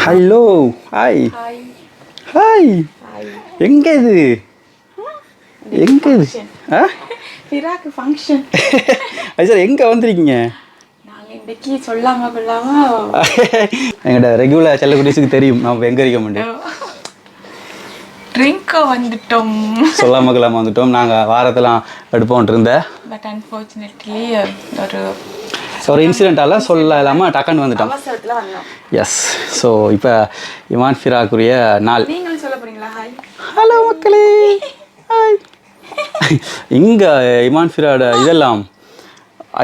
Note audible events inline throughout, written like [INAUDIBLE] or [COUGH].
Hello hi hi எங்க இது? எங்க இது? ஆ? ஃபங்க்ஷன் அது சார் எங்கே வந்திருக்கீங்க? நாங்கள் இன்னைக்கு சொல்லாம கொள்ளாம எங்கள்கிட்ட ரெகுலர் செல்லக்குடிஸுக்கு தெரியும். நம்ம எங்கே இருக்க முடியும் ட்ரிங்க் வந்துட்டோம். சொல்லாம கொள்ளாம வந்துட்டோம். நாங்கள் வாரத்தெல்லாம் எடுப்போன்ட்டு இருந்தேன் பட் அன்ஃபார்ச்சுனேட்லி ஒரு ஒரு இன்சிடென்ட்டால சொல்ல இல்லாமல் டக்குன்னு வந்துட்டோம். அவசரத்துல வந்தோம். எஸ் ஸோ இப்போ இமான் ஃபிராக்குரிய நாள். ஹலோ மக்களே. ஹாய் இங்கே இமான் ஃபிராட இதெல்லாம்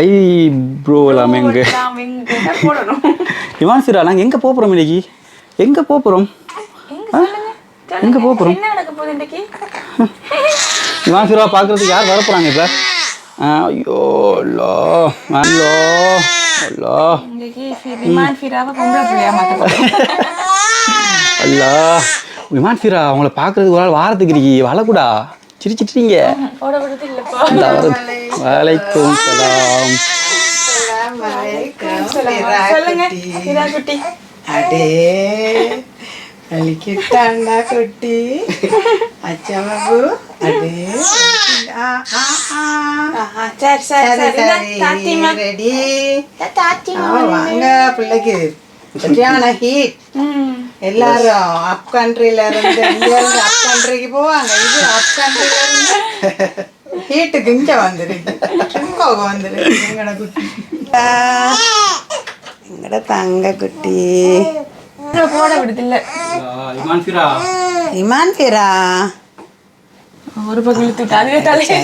ஐ ப்ரோ எல்லாமே இங்கே இமான் ஃபிரா நாங்கள் எங்கே போகிறோம் இன்னைக்கு? எங்கே போகிறோம் எங்க போப் போறோம்? என்ன நடக்க போகுது இன்னைக்கு [LAUGHS] இமான் ஃபிரா பார்க்குறதுக்கு யார் வரப்போகிறாங்க இப்போ? ஐயோ லோ லோ லோ விமான் ஃபிராவை பொம்பளை பிள்ளையா அல்லா இமான் ஃபிரா அவங்கள பார்க்குறதுக்கு ஒரு ஆள் வாரத்துக்கு இருக்கி. இல்லப்பா. இந்த வலைக்கும் சலாம். சொல்லுங்க. இதா குட்டி அடே. சரி சரி சரி தாத்திமா ரெடி வாங்க பிள்ளைக்கு சரியான ஹீட் எல்லாரும் அப் கண்ட்ரில இருந்து இங்க இருந்து அப் கண்ட்ரிக்கு போவாங்க இது அப் கண்ட்ரில இருந்து ஹீட்டுக்கு இங்க வந்துருக்கு ட்ரிங்கோக வந்துருக்கு எங்கட குட்டி ஆ, எங்கட தங்க குட்டி போட விடுது இல்ல இமான் ஃபிரா இமான் பிரா ஒரு பக்கம் இழுத்துட்டு அதுவே தலையை.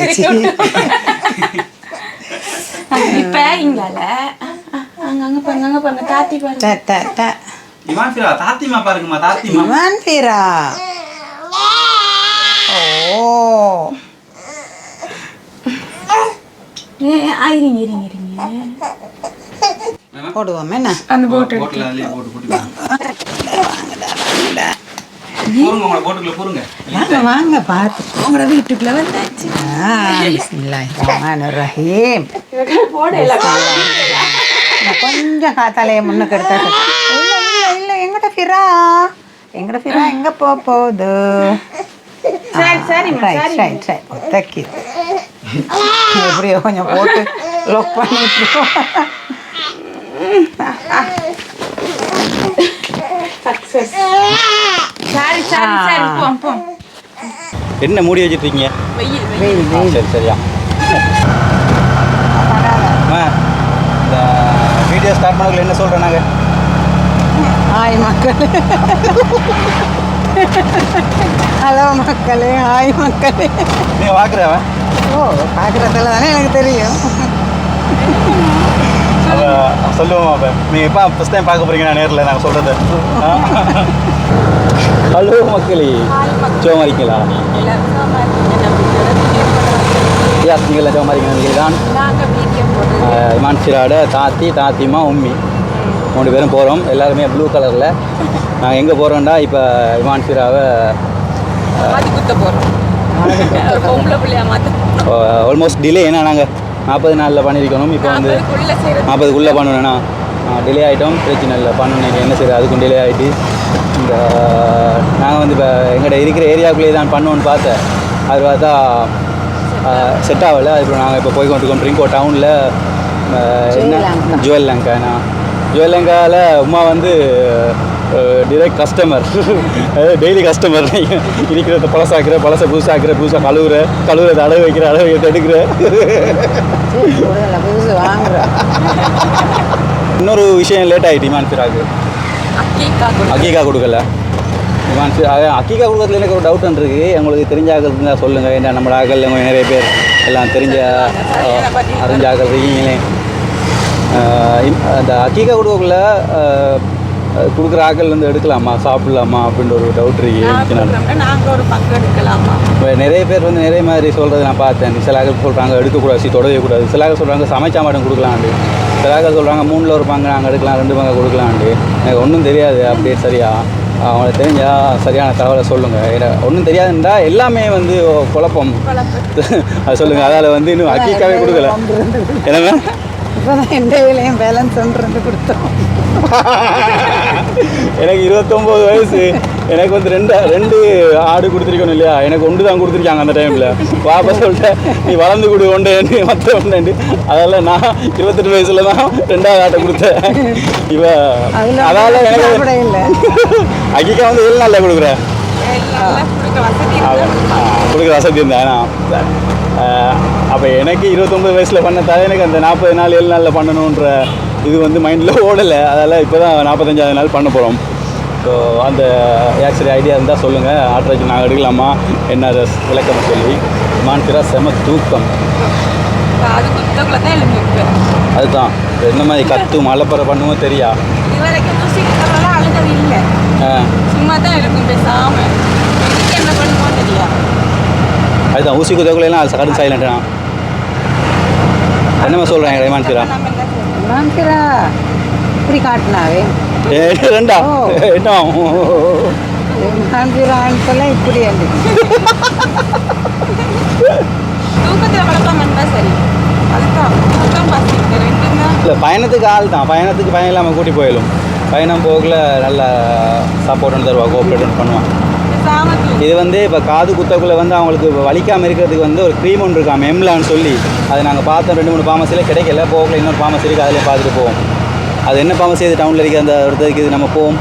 இப்ப இங்கால. அங்க அங்க பாருங்க அங்க பாருங்க தாத்தி பாருங்க. இமான் ஃபிரா தாத்திமா பாருங்கம்மா தாத்திமா. இமான் பிரா ஓ. ஏ, இருங்க இருங்க இருங்க. போடுவோம். என்ன? அந்த போட்டு அதுலேயே போட்டுக்கலாம் வாங்க. வாங்க பார்த்து உங்களோட வீட்டுக்குள்ள வந்தாச்சு. ரஹீம் கொஞ்சம் காத்தாலேயே முன்னுக்கு எடுத்தா இல்லை இல்லை இல்லை எங்கட ஃபிரா. எங்கட ஃபிரா எங்க போக போகுது? எப்படியோ கொஞ்சம் போட்டு லொக் பண்ணிட்டு [LAUGHS] சக்சஸ் சரி சரி சரி போம் போம் என்ன மூடி வச்சுட்டு இருக்கீங்க வெயில். வெயில் சரி சரியா. இந்த வீடியோ ஸ்டார்ட் பண்ணக்குள்ள என்ன சொல்கிறோம் நாங்கள் ஹாய் மக்களே. ஹலோ மக்களே. ஹாய் மக்களே. நீங்கள் பார்க்குறவன் ஓ பார்க்குறதுல தானே எனக்கு தெரியும். சொல்லுவோம் அப்போ. நீங்கள் எப்போ ஃபஸ்ட் டைம் பார்க்க போகிறீங்க நான் நேரில் நாங்கள் சொல்கிறது ஹலோ மக்களே. சோமா இருக்கீங்களா யா நீங்கள சோமா இருக்கீங்க தான் இமான் சிராட தாத்தி தாத்திமா உம்மி. மூணு பேரும் போகிறோம் எல்லாருமே ப்ளூ கலரில் நாங்கள் எங்கே போகிறோம்டா இப்போ இமான் சிராவை மாத்தி குத்த போறோம். பொம்பளை பிள்ளையா மாத்த. ஆல்மோஸ்ட் டிலே ஏன்னா நாங்கள் நாற்பது நாளில் பண்ணியிருக்கணும் இப்போ வந்து நாற்பதுக்குள்ள பண்ணணும்னா டிலே ஆகிட்டோம் பிரச்சனை இல்லை. பண்ணணும் என்ன செய்யுது அதுக்கும் டிலே ஆகிட்டு இந்த நாங்கள் வந்து இப்போ எங்கள்கிட்ட இருக்கிற ஏரியாக்குள்ளேயே தான் பண்ணுவோன்னு பார்த்தேன். அது பார்த்தா செட் ஆகலை. இப்போ நாங்கள் இப்போ போய் கொண்டிருக்கோம் ட்ரிங்கோ டவுனில் என்ன? ஜுவல் லங்காண்ணா ஜுவல் லங்காவில் உமா வந்து டிரெக்ட் கஸ்டமர் டெய்லி கஸ்டமர் இருக்கிறத பழசாக்குற பழசை புதுசாக்குற புதுசாக கழுவுற கழுவுறத அழகு வைக்கிற அளவு வைக்கிறத எடுக்கிற. புதுசு வாங்குற இன்னொரு விஷயம் லேட் ஆகிட்டு இமான் ஃபிராக்கு அக்கீகா கொடுக்கல. இமான் ஃபிரா அக்கீகா கொடுக்கறதுல எனக்கு ஒரு டவுட் இருக்கு. உங்களுக்கு தெரிஞ்ச இருந்தால் சொல்லுங்கள் ஏன்னா நம்ம ஆக்கள் நிறைய பேர் எல்லாம் தெரிஞ்ச அஹ், இருக்கீங்களே. இம்- அந்த அக்கீகா கொடுக்கக்குள்ள கொடுக்குற ஆக்கள் வந்து எடுக்கலாமா? சாப்பிடலாமா? அப்படின்ற ஒரு டவுட் இருக்கு. எனக்கு நான் கொடுக்குறோம்னா நாங்க ஒரு பங்கு எடுக்கலாமா? இப்போ நிறைய பேர் வந்து நிறைய மாதிரி சொல்கிறது நான் பார்த்தேன். சில ஆக்கள் சொல்கிறாங்க எடுக்கக்கூடாது சி தொடவே கூடாது. சில ஆக்கள் சொல்கிறாங்க சமைச்சா மட்டும் கொடுக்கலாண்டு சில ஆக்கள் சொல்கிறாங்க மூணில் ஒரு பங்கு நாங்கள் எடுக்கலாம் ரெண்டு பங்கு கொடுக்கலாண்டு எனக்கு ஒன்றும் தெரியாது அப்படியே சரியா. அவங்களுக்கு தெரிஞ்சா சரியான தகவலை சொல்லுங்கள் ஒன்றும் தெரியாதுன்றா எல்லாமே வந்து குழப்பம். [LAUGHS] அது சொல்லுங்கள் அதால் வந்து இன்னும் அக்கீக்காவே கொடுக்கல. என்னங்க? இப்போதான் எந்த வேலையும் பேலன்ஸ் ஒன்று கொடுத்தோம். எனக்கு இருபத்தொம்போது வயசு. எனக்கு வந்து ரெண்டு ரெண்டு ஆடு கொடுத்துருக்கணும் இல்லையா? எனக்கு ஒன்று தான் கொடுத்துருக்காங்க அந்த டைமில் பாப்பா சொல்லிட்டேன் நீ வளர்ந்து கொடு ஒன்று மற்ற ஒன்று அதெல்லாம் நான் இருபத்தெட்டு வயசுல தான் ரெண்டாவது ஆட்டை கொடுத்தேன். இவ அதில் எனக்கு அக்கிக்கா வந்து ஏழு நாளில் கொடுக்குறேன் கொடுக்குற வசதி இருந்தேன் அப்போ எனக்கு இருபத்தொம்பது வயசில் பண்ண எனக்கு அந்த நாற்பது நாள் ஏழு நாளில் பண்ணணுன்ற இது வந்து மைண்டில் ஓடலை. அதால் இப்போ தான் நாற்பத்தஞ்சாவது நாள் பண்ண போகிறோம் ஸோ அந்த ஆக்சுவலி ஐடியா இருந்தால் சொல்லுங்கள் ஆட்ராஜ் நாங்கள் எடுக்கலாமா? என்ன விளக்கம் சொல்லி. மான்சிரா செம தூக்கம். அதுதான். என்ன மாதிரி கத்து மலைப்பற பண்ணுமோ தெரியா? சும்மா தான் இருக்கும் பேசாம. இதுக்கு என்ன பண்ணுமோ தெரியா அதுதான். ஊசி குத்தக்குள்ளெல்லாம் அது கடும் சைலண்ட்னா என்னம்மா சொல்கிறேன் மான்சிரா நம்ம என்ன செய்யணும்? மான்சிரா இப்படி காட்டினாவே. ரெண்டா? ஓ. என்ன மான்சிரான்னு சொல்ல இப்படி தூக்கத்துல வந்தா சரி. இல்லை பயணத்துக்கு ஆள் தான். பயணத்துக்கு பயணம் இல்லாமல் கூட்டி போயிடும் பயணம் போகல நல்ல சப்போர்ட் ஒன்று தருவா கோஆப்ரேட் ஒன்று பண்ணுவான். இது வந்து இப்போ காது குத்தக்குள்ளே வந்து அவங்களுக்கு வலிக்காமல் இருக்கிறதுக்கு வந்து ஒரு க்ரீம் ஒன்று இருக்காம் எம்லான்னு சொல்லி. அது நாங்கள் பார்த்தோம் ரெண்டு மூணு ஃபார்மசியில் கிடைக்கல. போகல இன்னொரு ஃபார்மசி இருக்குது அதிலே பார்த்துட்டு போவோம். அது என்ன ஃபார்மசி அது டவுனில் இருக்குது அந்த இடத்துக்கு இது நம்ம போவோம்.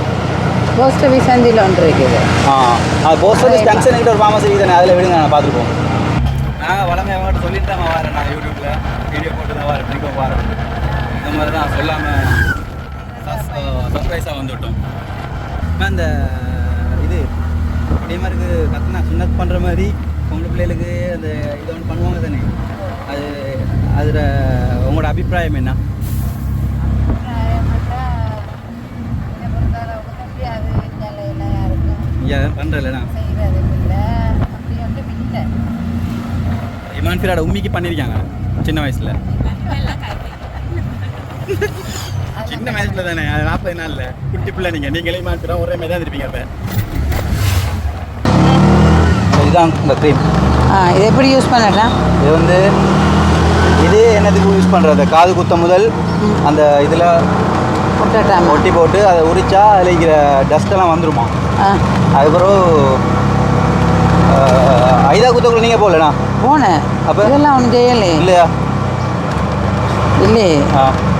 போஸ்ட் ஆஃபீஸ் சந்தியில் ஒன்று இருக்குது. ஆ அது போஸ்ட் ஆஃபீஸ் ஜங்ஷன் கிட்ட ஒரு ஃபார்மசி இருக்குது அதில் விடுங்க நான் பார்த்துட்டு போவோம். நாங்கள் வளமை அவங்ககிட்ட சொல்லிட்டு தான் வரேன் நான் யூடியூப்பில் வீடியோ போட்டு தான் வரேன் ட்ரிங்கும் வரேன். இந்த மாதிரி தான் சொல்லாமல் சர்ப்ரைஸாக வந்துவிட்டோம் இது இதேமாதிரிக்கு கத்துனா சுண்ணத் பண்ணுற மாதிரி பொம்பளை பிள்ளைகளுக்கு அந்த இதை ஒன்று பண்ணுவாங்க தானே? அது அதில் உங்களோட அபிப்பிராயம் என்ன? பண்ணுறலண்ணா இமான் ஃபிராட உம்மிக்கு பண்ணியிருக்காங்க சின்ன வயசில். சின்ன வயசுல தானே அது நாற்பது நாளில். குட்டி பிள்ளை நீங்கள் நீங்களே இமான் ஃபிரா ஒரே மாதிரி தான் இருப்பீங்க அப்போ. இதுதான் இந்த க்ரீம் ஆ இது எப்படி யூஸ் பண்ணலாம்? இது வந்து இது என்னதுக்கு யூஸ் பண்ணுறது காது குத்தம் முதல் அந்த இதில் ஒட்டி போட்டு அதை உரிச்சா அதில் இருக்கிற டஸ்ட்டெல்லாம் வந்துருமா? அதுக்கப்புறம் ஐதா குத்தக்குள்ள நீங்கள் போகலண்ணா போனேன். அப்ப? இதெல்லாம் ஒன்றும் செய்யலே இல்லையா? இல்லையே.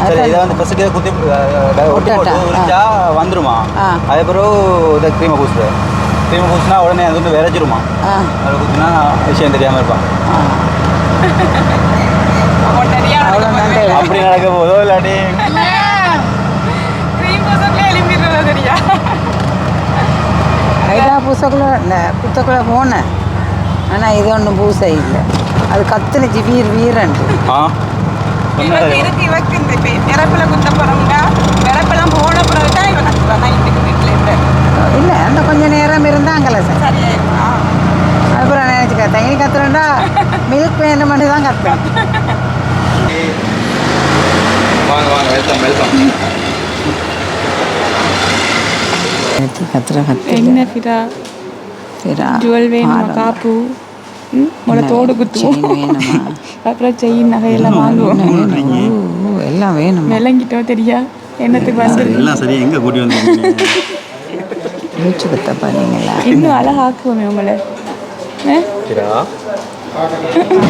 சரி. இதை வந்து ஃபஸ்ட்டு குத்தி ஒட்டி போட்டு. உரிச்சா வந்துருமா. அதுக்கப்புறம் இதை க்ரீமை பூசுது க்ரீமை பூசினா உடனே அது வந்து விரைச்சிருமா ஆ. அதில் குத்தினா விஷயம் தெரியாமல் இருப்பான். அப்படி நடக்க போதோ இல்லாட்டி ஐடா பூசக்குள்ள புத்தக்குள்ள போனேன். ஆனால் இது ஒன்றும் பூசை இல்லை. அது கத்துனுச்சு வீர் வீரன்ட்டு. ஆ. இவக்கு இந்த பிறப்பில் குத்த போகிறவங்க பிறப்பெல்லாம் போன பிறகு தான் இவன் கத்துவான் நைட்டுக்கு இல்லை அந்த கொஞ்ச நேரம் இருந்தாங்கல்ல சார். அப்புறம் நினச்சிக்க தங்கி கத்துறேன்டா மில்க் வேணுமென்று தான் கத்துறேன். வாங்க வாங்க வெல்கம் வெல்கம். கத்துற கத்து என்ன ஃபிரா? ஜுவல் வேணுமா காப்பு? முளை தோடு குத்துவோம் அப்புறம் செயின் நகையெல்லாம் வாங்குவோம். எல்லாம் வேணுமா? விளங்கிட்டோம் தெரியா? என்னத்துக்கு வந்து எல்லாம் சரி எங்கே கூட்டி வந்து மூச்சு குத்த பாருங்களா இன்னும் அழகாக்குவோமே உங்களை.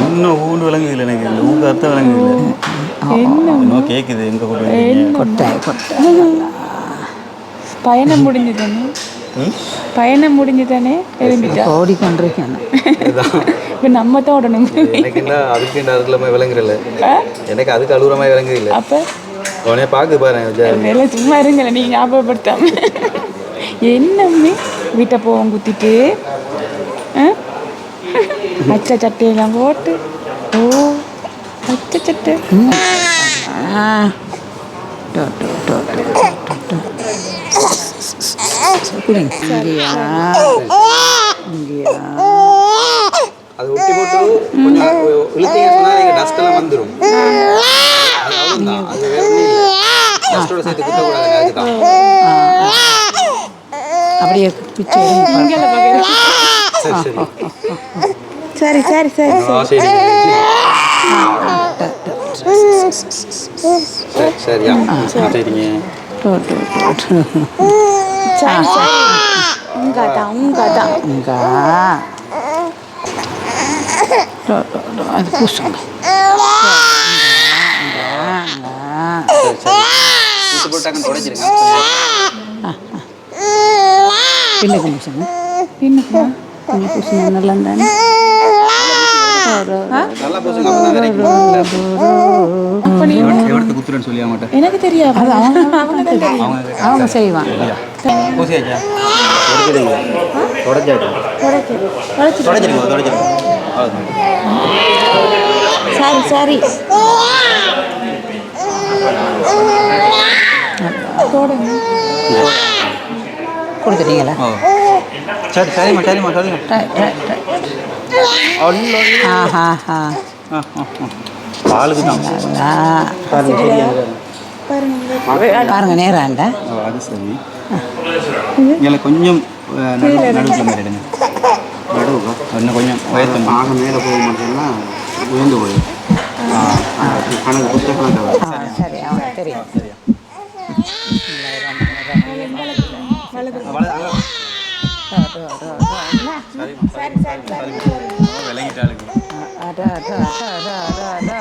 இன்னும் ஊண்டு விளங்குது இல்லை. எனக்கு இந்த ஊங்க அர்த்தம் விளங்குது இன்னும் கேட்குது எங்கே கூட்டி கொட்டை கொட்டை பயணம் முடிஞ்சுதானே? பயணம் முடிஞ்சுதானே? எழும்பிட்டா? ஓடிக்கொண்டிருக்கேன் இப்போ நம்ம தான் ஓடணும். எனக்கு என்ன அதுக்கு என்ன அதுக்குள்ள விளங்குறல எனக்கு அதுக்கு அழுகுற மாதிரி விளங்குது இல்லை. அப்போ? உடனே பார்க்க பாரு வேலை சும்மா இருங்களேன் நீங்கள் ஞாபகப்படுத்தாம. என்னம்மே? வீட்டை போவோம் குத்திட்டு? பச்சை சட்டையெல்லாம் போட்டு. ஓ பச்சை சட்டை. அது ஒட்டி போட்டு கொஞ்சம் இழுத்தீங்க சொன்னா நீங்க டஸ்ட் எல்லாம் வந்துடும் அது அவ்வளவுதான். அது வேற ஒண்ணும் இல்ல. டஸ்டோட சேர்த்து குத்தக்கூடாது அதுக்கு தான் அப்படியே பிச்சை சரி சரி. சரி சரி Pindah ke sana. Pindah ya. Ini pusing menelan dan. எனக்கு தெரியாது கொடுத்துட்டீங்களா? சரி சரிம்மா சரிம்மா சரிம்மா ஆஹா ஹா ஆளுக்கு தான். பாருங்க நேராண்ட அது சரி. இதில் கொஞ்சம் நடுவு நடுவு மாறிடுங்க நடுவு இன்னும் கொஞ்சம் உயர்த்தம் ஆக மேலே போக மாட்டேன்னா உயர்ந்து போயிடும். கணக்கு புத்தக கணக்கு சரி தெரியும். ada ada ada.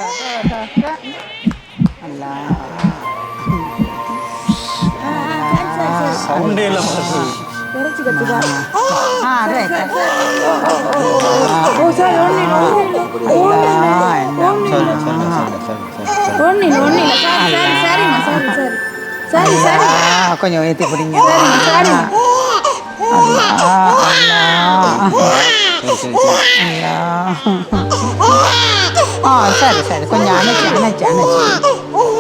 ஆ சரி சரி. கொஞ்சம் அணைச்சி அணைச்சி அணைச்சி.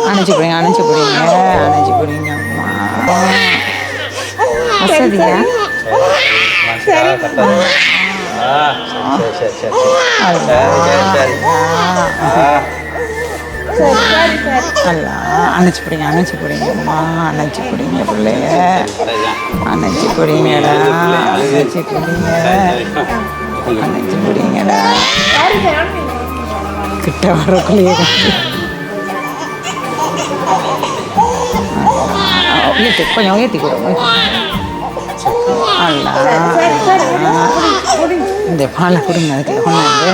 அணைச்சி போடுங்க அணைச்சி போடுங்க அணைச்சி போடுங்க வசதியா? அல்ல அணைச்சி பிடிங்க அணைச்சி பிடிங்கம்மா அணைச்சி பிடிங்க பிள்ளைய. அணைச்சி பிடிங்கடா அணைச்சி பிடிங்க കിട്ടാറ കുളിയൊക്കെ ഉയർത്തി കൊഞ്ഞ ഉയർത്തിക്കൂടും അല്ല இந்த பாலை கொடுங்க அதுக்கு கொண்டாந்து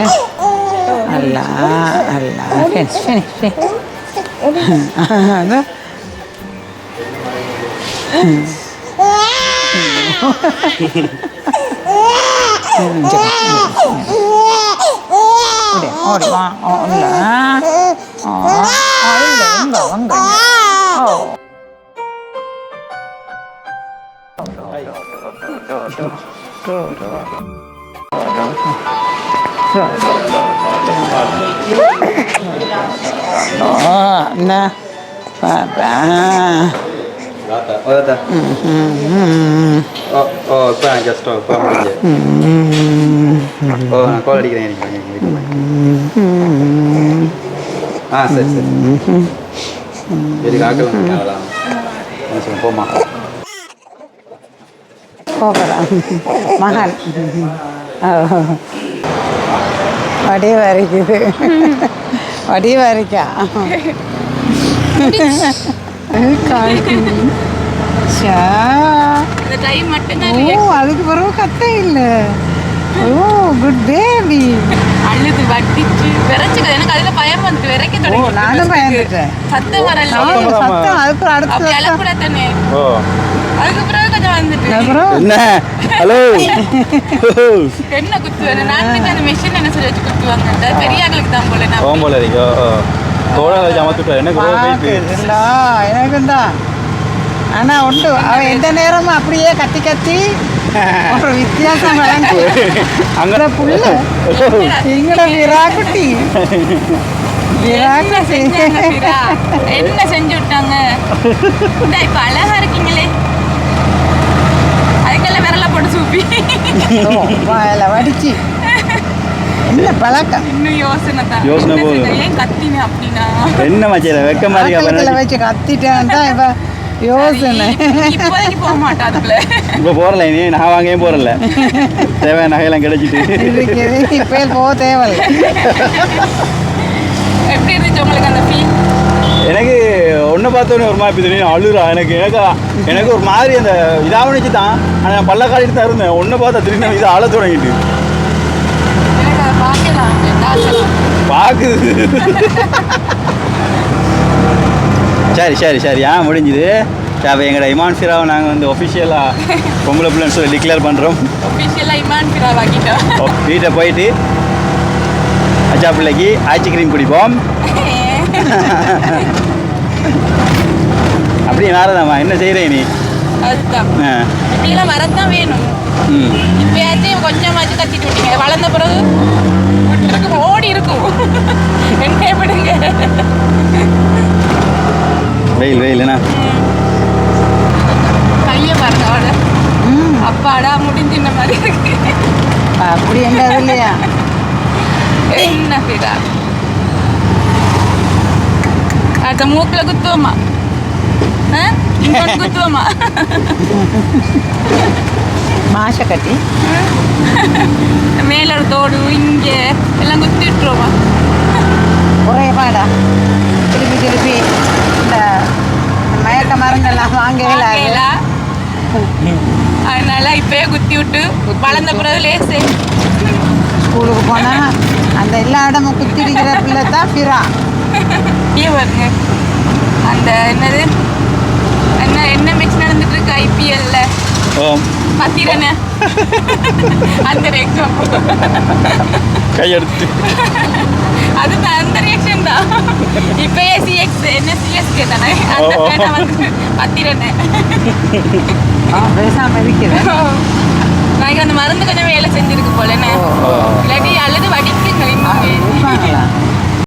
அல்ல அல்ல ஃபினிஷ் ஃபினிஷ் அது Mm-hmm. 어디가 어디가 어 어디가 뭔가 뭔가 어 어, 나, 봐봐. ஆ சரி சரி எதுக்கு ஆக்கலாம் போமா போகிறான் வடி வரைக்குது வடி வரைக்கா ஷா. இந்த டைம் மட்டும் ஓ அதுக்கு பிறகு கத்த இல்லை. ஓ குட் பேபி அழுது வட்டிச்சு விரைச்சுக்க எனக்கு அதுல பயம் வந்து விரைக்க தொடங்கி நானும் பயந்துட்டேன். சத்தம் வரல. சத்தம் அதுக்கு அடுத்து தானே அதுக்கு பிறகு கொஞ்சம் வந்துட்டு. என்ன? ஹலோ [LAUGHS] என்ன குத்துவேன் நான் அந்த மிஷின் என்ன சொல்லி வச்சு குத்துவாங்க பெரிய ஆளுக்கு தான் போல நான் இருக்கோ. தோட வச்சு அமர்த்துட்டா என்ன குரோ போயிட்டு இல்லை எனக்கும் தான் ஆனா உண்டு அவன் எந்த நேரமும் அப்படியே கத்தி கத்தி ஒரு வித்தியாசம் வழங்கு அங்கே புள்ள எங்கட விராக்குட்டி விராக்குட்டி செஞ்சாங்க பிறா. என்ன செஞ்சு விட்டாங்க இந்த இப்ப அழகா இருக்கீங்களே அதுக்கெல்லாம் விரல போட்டு சூப்பி வாயில வடிச்சு என்ன பழக்கம் இன்னும் யோசனை தான். யோசனை என்ன போகுது. செஞ்ச? ஏன் கத்தின அப்படின்னா? என்ன மச்சில வெக்கமா இருக்கா ஆக்களத்துல வச்சு கத்திட்டேன் தான் இப்ப யோசனை. இப்போதைக்கு போக இப்போ இனி நான் வாங்கவே போகிறல தேவையான நகையெல்லாம் கிடைச்சிட்டு. இருக்குது இப்போ போக தேவையில்லை. எப்படி இருந்துச்சு உங்களுக்கு அந்த ஃபீல் எனக்கு ஒன்றை பார்த்தோன்னே ஒரு மாதிரி திடீர்னு அழுறா எனக்கு எனக்கு எனக்கு ஒரு மாதிரி அந்த இதாகணுச்சு தான். ஆனால் நான் பல்ல காட்டிட்டு தான் இருந்தேன். ஒன்றை பார்த்தா திடீர்னு இது அழ தொடங்கிட்டு எனக்கு அதை பார்க்கலாம் தாசலாம் பார்க்குது சரி சரி சரி. ஏன் முடிஞ்சுது. அப்போ எங்களோட இமான் சிராவை நாங்கள் வந்து ஒஃபிஷியலாக பொம்பளை பிள்ளைன்னு சொல்லி டிக்ளேர் பண்ணுறோம் ஒஃபிஷியலாக இமான் ஃபிரா வாங்கிட்டோம். வீட்டை போயிட்டு அச்சா பிள்ளைக்கு ஆச்சி கிரீம் குடிப்போம். அப்படி நாரதாம்மா என்ன செய்கிறே நீ? அதுதான். வேணும். இப்பயாச்சும் கொஞ்சமாச்சும் கத்திட்டு விட்டீங்க வளர்ந்த பிறகு இருக்கும் ஓடி இருக்கும். என்ன விடுங்க. வெயில் வெயில்ண்ணா கைய பாருங்க அவட அப்பாடா முடிஞ்சின்ன மாதிரி இருக்கு. அப்படி என்றது இல்லையா? என்ன பிதா அடுத்த மூக்குல குத்துவோமா? குத்துவோமா? மாசை கட்டி மேல ஒரு தோடு இங்க எல்லாம் குத்தி விட்டுருவோமா ஒரே பாடா திருப்பி திருப்பி இந்த மயக்க மருந்தெல்லாம் வாங்கல. அதனால இப்பயே குத்தி விட்டு வளர்ந்த பிறகு லேசு ஸ்கூலுக்கு போனால் அந்த எல்லா இடமும் குத்தி அடிக்கிற பிள்ளை தான் பிறா இங்கே பாருங்க அந்த என்னது என்ன மேட்ச் நடந்துட்டு இருக்கு? ஐபிஎல்ல பத்திரன. அந்த ரேக்கம் கையெடுத்து. அது தான் அந்த ரியாக்ஷன் தான். இப்பயே சிஎக்ஸ் என்ன சிஎஸ்கே தானே அந்த. பேனை வந்து பத்திரன. பேசாமல் இருக்கிறேன் நாளைக்கு அந்த மருந்து கொஞ்சம் வேலை செஞ்சிருக்கு போல இல்லாட்டி அல்லது வடிக்குங்க